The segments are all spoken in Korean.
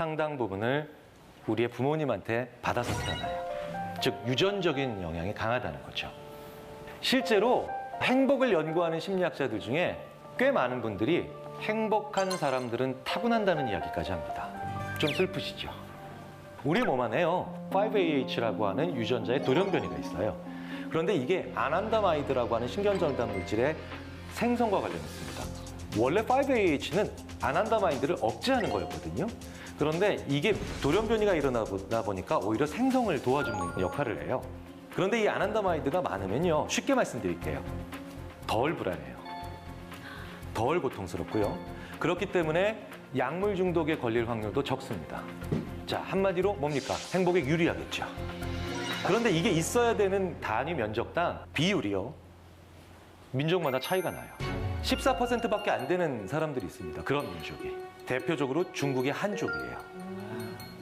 상당 부분을 우리의 부모님한테 받아서 태어나요. 즉 유전적인 영향이 강하다는 거죠. 실제로 행복을 연구하는 심리학자들 중에 꽤 많은 분들이 행복한 사람들은 타고난다는 이야기까지 합니다. 좀 슬프시죠? 우리 몸 안에요. 5AH라고 하는 유전자의 돌연변이가 있어요. 그런데 이게 아난다마이드라고 하는 신경전달 물질의 생성과 관련 있습니다. 원래 5AH는 아난다마이드를 억제하는 거였거든요. 그런데 이게 돌연변이가 일어나다 보니까 오히려 생성을 도와주는 역할을 해요. 그런데 이 아난다마이드가 많으면요. 쉽게 말씀드릴게요. 덜 불안해요. 덜 고통스럽고요. 그렇기 때문에 약물 중독에 걸릴 확률도 적습니다. 자, 한마디로 뭡니까? 행복에 유리하겠죠. 그런데 이게 있어야 되는 단위 면적당 비율이요. 민족마다 차이가 나요. 14%밖에 안 되는 사람들이 있습니다. 그런 민족이. 대표적으로 중국의 한족이에요.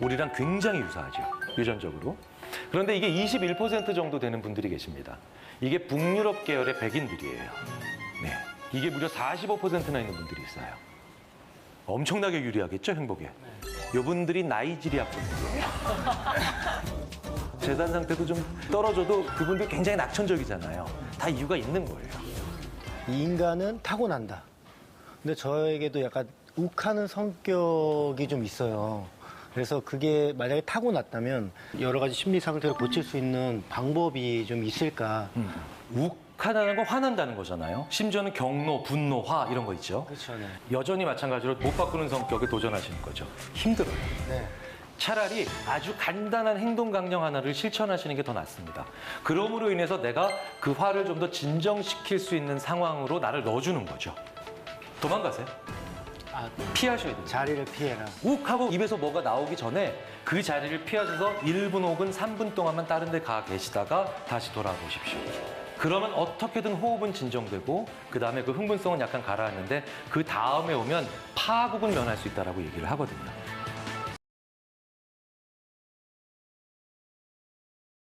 우리랑 굉장히 유사하죠. 유전적으로. 그런데 이게 21% 정도 되는 분들이 계십니다. 이게 북유럽 계열의 백인들이에요. 네. 이게 무려 45%나 있는 분들이 있어요. 엄청나게 유리하겠죠, 행복에. 요분들이 나이지리아 분들이에요. 재산 상태도 좀 떨어져도 그분들 굉장히 낙천적이잖아요. 다 이유가 있는 거예요. 이 인간은 타고난다. 근데 저에게도 약간 욱하는 성격이 좀 있어요. 그래서 그게 만약에 타고났다면 여러 가지 심리 상태를 고칠 수 있는 방법이 좀 있을까. 욱하다는 건 화난다는 거잖아요. 심지어는 경로, 분노, 화 이런 거 있죠. 그렇죠, 네. 여전히 마찬가지로 못 바꾸는 성격에 도전하시는 거죠. 힘들어요. 네. 차라리 아주 간단한 행동 강령 하나를 실천하시는 게 더 낫습니다. 그럼으로 인해서 내가 그 화를 좀 더 진정시킬 수 있는 상황으로 나를 넣어주는 거죠. 도망가세요. 아, 피하셔야 돼요. 자리를 피해라. 욱 하고 입에서 뭐가 나오기 전에 그 자리를 피하셔서 1분 혹은 3분 동안만 다른 데 가 계시다가 다시 돌아보십시오. 그러면 어떻게든 호흡은 진정되고 그 다음에 그 흥분성은 약간 가라앉는데 그 다음에 오면 파국은 면할 수 있다라고 얘기를 하거든요.